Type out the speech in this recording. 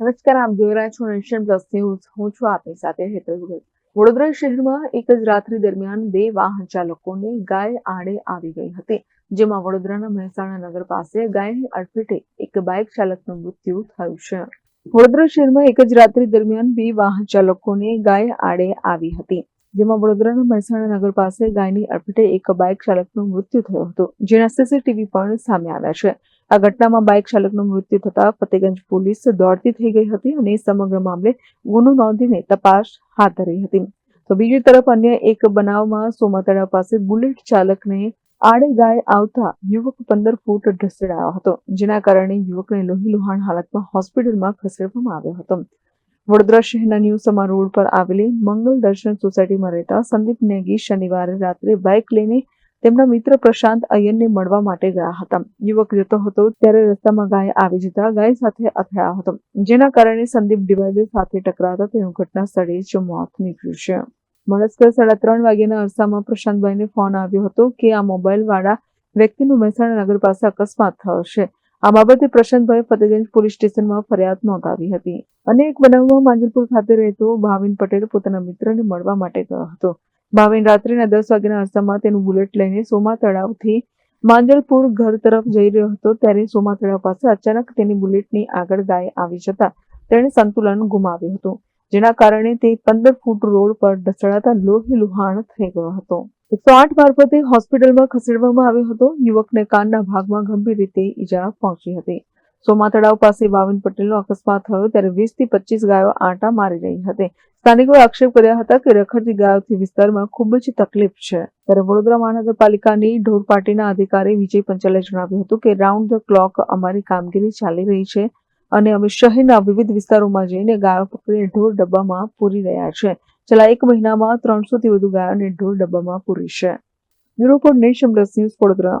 નમસ્કાર, આપ જોઈ રહ્યા છો નેશન પ્લસ ન્યૂઝ. હું છું આપની સાથે હેતલ ભગત. વડોદરા શહેરમાં એક જ રાત્રિ દરમિયાન બે વાહન ચાલકોને ગાય આડે આવી ગઈ હતી, જેમાં વડોદરાના મહેસાણા નગર પાસે ગાયની અડફેટે એક બાઇક ચાલકનું મૃત્યુ થયું છે. વડોદરા શહેરમાં એક જ રાત્રિ દરમિયાન બે વાહન ચાલકોને ગાય આડે આવી હતી, જેમાં વડોદરાના મહેસાણા નગર પાસે ગાયની અડફેટે એક બાઇક ચાલકનું મૃત્યુ થયું હતું, જેના સીસીટીવી પણ સામે આવ્યા છે. આ ઘટનામાં બાઇક ચાલકનું મૃત્યુ થતા ફતેગંજ પોલીસ દોડતી થઈ ગઈ હતી અને સમગ્ર મામલે ગુનો નોંધીને તપાસ હાથ ધરી હતી. તો બીજી તરફ અન્ય એક બનાવમાં સોમાતળા પાસે બુલેટ ચાલકને આડે ગાય આવતા યુવક પંદર ફૂટ ઢસડાયો હતો, જેના કારણે યુવકને લોહી લુહાણ હાલતમાં હોસ્પિટલમાં ખસેડવામાં આવ્યો હતો. વડોદરા શહેરના ન્યૂ સમા રોડ પર આવેલી મંગલ દર્શન સોસાયટીમાં રહેતા સંદીપ નેગી શનિવારે રાત્રે બાઇક લઈને તેમના મિત્ર પ્રશાંત અય્યરને મળવા માટે ગયા હતા. યુવક જતો હતો ત્યારે રસ્તામાં ગાય આવી જતા ગાય સાથે અથડાયો હતો. જેના કારણે સંદીપ ડિવાઈડર સાથે ટકરાતા તેનું ઘટના સ્થળે જ મોત નીકળ્યું છે. મળસ્કર સાડા ત્રણ વાગ્યાના અરસામાં પ્રશાંતભાઈને ફોન આવ્યો હતો કે આ મોબાઈલ વાળા વ્યક્તિનું મહેસાણા નગર પાસે અકસ્માત થયો છે. આ બાબતે પ્રશાંતભાઈ ફતેગંજ પોલીસ સ્ટેશનમાં ફરિયાદ નોંધાવી હતી અને એક બનાવમાં માંજલપુર ખાતે રહેતો ભાવિન પટેલ પોતાના મિત્રને મળવા માટે ગયો હતો. ભાવિન રાત્રિના દસ વાગ્યાના અરસામાં તેનું બુલેટ લઈને સોમા તળાવથી માંજલપુર ઘર તરફ જઈ રહ્યો હતો ત્યારે સોમા તળાવ પાસે અચાનક તેની બુલેટની આગળ ગાય આવી જતા તેણે સંતુલન ગુમાવ્યું હતું, જેના કારણે તે પંદર ફૂટ રોડ પર ઢસડાતા લોહી લુહાણ થઈ ગયો હતો. એકસો આઠ મારફતે હોસ્પિટલમાં ખસેડવામાં આવ્યો હતો. યુવકને કાનના ભાગમાં ગંભીર રીતે ઈજા પહોંચી હતી. સોમા તળાવ પાસે બાવન પટેલનો અકસ્માત થયો ત્યારે વીસથી પચીસ ગાયો આંટા મારી રહી હતી. સ્થાનિકોએ આક્ષેપ કર્યા હતા કે રખડતી ગાયોથી વિસ્તારમાં ખૂબ જ તકલીફ છે. ત્યારે વડોદરા મહાનગરપાલિકાની ઢોર પાર્ટીના અધિકારી વિજય પંચાલે જણાવ્યું હતું કે રાઉન્ડ ધ ક્લોક અમારી કામગીરી ચાલી રહી છે અને અમે શહેરના વિવિધ વિસ્તારોમાં જઈને ગાયો પકડીને ઢોર ડબ્બામાં પૂરી રહ્યા છે. છેલ્લા એક મહિનામાં ત્રણસોથી વધુ ગાયોને ઢોર ડબ્બામાં પૂરી છે. Bureau for nation news Vadodara.